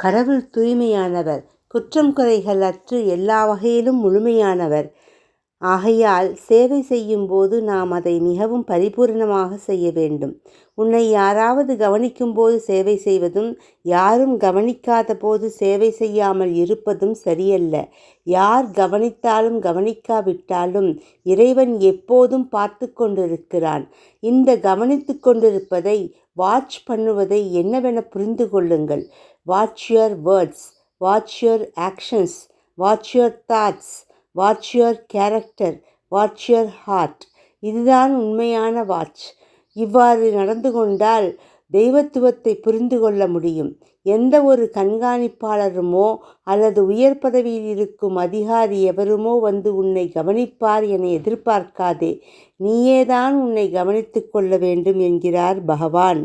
கடவுள் தூய்மையானவர் குற்றம் குறைகள் அற்று எல்லா வகையிலும் முழுமையானவர். ஆகையால் சேவை செய்யும் போது நாம் அதை மிகவும் பரிபூரணமாக செய்ய வேண்டும். உன்னை யாராவது கவனிக்கும் போது சேவை செய்வதும் யாரும் கவனிக்காத போது சேவை செய்யாமல் இருப்பதும் சரியல்ல. யார் கவனித்தாலும் கவனிக்காவிட்டாலும் இறைவன் எப்போதும் பார்த்து கொண்டிருக்கிறான். இந்த கவனித்து கொண்டிருப்பதை வாட்ச் பண்ணுவதை என்னவென புரிந்து கொள்ளுங்கள். Watch your words watch your actions watch your thoughts watch your character watch your heart இதுதான் உண்மையான வாட்ச் இவ்வாறு நடந்து கொண்டால் தெய்வத்துவத்தை புரிந்து கொள்ள முடியும். எந்த ஒரு கண்காணிப்பாளருமோ அல்லது உயர் பதவியில் இருக்கும் அதிகாரி எவருமோ வந்து உன்னை கவனிப்பார் என எதிர்பார்க்காதே. நீயேதான் உன்னை கவனித்து கொள்ள வேண்டும் என்கிறார் பகவான்.